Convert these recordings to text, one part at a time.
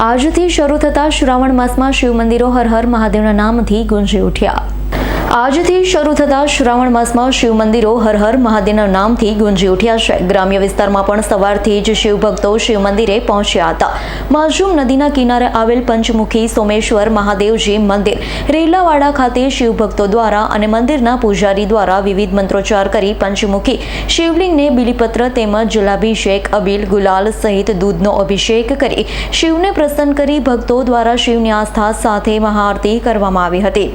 આજથી શરૂ થતા શ્રાવણ માસમાં શિવ મંદિરો હર હર મહાદેવના નામથી ગુંજી ઉઠ્યા. આજથી શરૂ થતા શ્રાવણ માસમાં શિવ મંદિરો હર હર મહાદેવના નામથી ગુંજી ઉઠ્યા છે. ગ્રામ્ય વિસ્તારમાં પણ સવારથી જ શિવભક્તો શિવ મંદિરે પહોંચ્યા હતા. માઝુમ નદીના કિનારે આવેલ પંચમુખી, સોમેશ્વર, મહાદેવજી મંદિર, રેલાવાડા ખાતે શિવભક્તો દ્વારા અને મંદિરના પૂજારી દ્વારા વિવિધ મંત્રોચ્ચાર કરી પંચમુખી, શિવલિંગને બિલીપત્ર તેમજ જલાભિષેક, અબીલ, ગુલાલ સહિત દૂધનો અભિષેક કરી શિવને પ્રસન્ન કરી ભક્તો દ્વારા શિવની આસ્થા સાથે મહાઆરતી કરવામાં આવી હતી.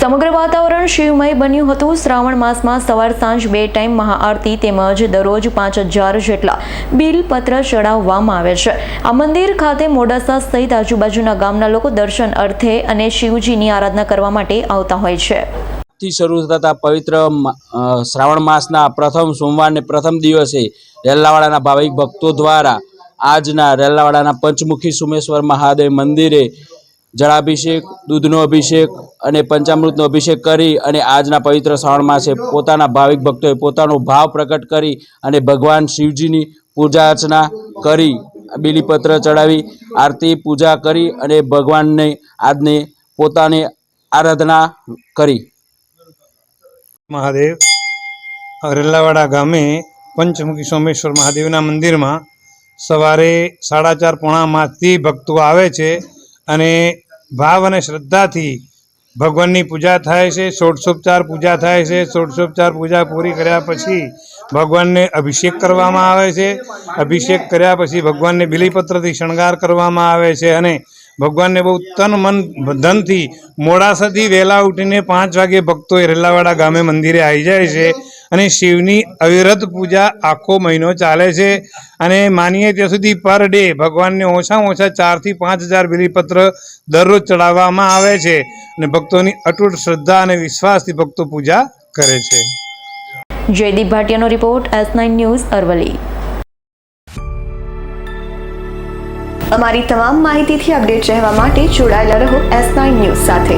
સમગ્ર વાતાવરણ શિવમય બન્યું હતું. શ્રાવણ માસમાં સવાર સાંજ બે ટાઈમ મહાઆરતી તેમજ દરરોજ પાંચ હજાર જેટલા બિલપત્ર ચડાવવામાં આવે છે. આ મંદિર ખાતે મોડાસા સહિત આજુબાજુના ગામના લોકો દર્શન અર્થે અને શિવજીની આરાધના કરવા માટે આવતા હોય છે. થી શરૂ થતા પવિત્ર શ્રાવણ માસના પ્રથમ સોમવારને પ્રથમ દિવસે રેલ્લાવાડાના ભાવિક ભક્તો દ્વારા આજના રેલ્લાવાડાના પંચમુખી સુમેશ્વર મહાદેવ મંદિરે જળાભિષેક, દૂધનો અભિષેક અને પંચામૃતનો અભિષેક કરી અને આજના પવિત્ર શ્રાવણ માસે પોતાના ભાવિક ભક્તોએ પોતાનો ભાવ પ્રગટ કરી અને ભગવાન શિવજીની પૂજા અર્ચના કરી, બીલીપત્ર ચડાવી, આરતી, પૂજા કરી અને ભગવાનને આજને પોતાની આરાધના કરી. મહાદેવ રેલાવાડા ગામે પંચમુખી સોમેશ્વર મહાદેવના મંદિરમાં સવારે સાડા ચાર પોણામાંથી ભક્તો આવે છે. અને ભાવ અને શ્રદ્ધાથી ભગવાનની પૂજા થાય છે, ષોડશોપચાર પૂજા થાય છે, ષોડશોપચાર પૂજા પૂરી કર્યા પછી ભગવાનને અભિષેક કરવામાં આવે છે. અભિષેક કર્યા પછી ભગવાનને બિલીપત્રથી શણગાર કરવામાં આવે છે અને ભગવાનને બહુ તન મન ધનથી મોડાસાથી વહેલા ઉઠીને પાંચ વાગે ભક્તો એ રેલાવાડા ગામે મંદિરે આવી જાય છે. અને શિવની અવિરત પૂજા આખો મહિનો ચાલે છે. અને માનીએ ત્યાં સુધી પર ડે ભગવાનને ઓછામાં ઓછા ચારથી પાંચ હજાર બિલીપત્ર દરરોજ ચડાવવામાં આવે છે અને ભક્તોની અતૂટ શ્રદ્ધા અને વિશ્વાસથી ભક્તો પૂજા કરે છે. Jaydeep ભાટિયાનો report S nine news Aravalli અમારી તમામ માહિતીથી અપડેટ રહેવા માટે જોડાયેલા રહો એસ નાઇન ન્યૂઝ સાથે.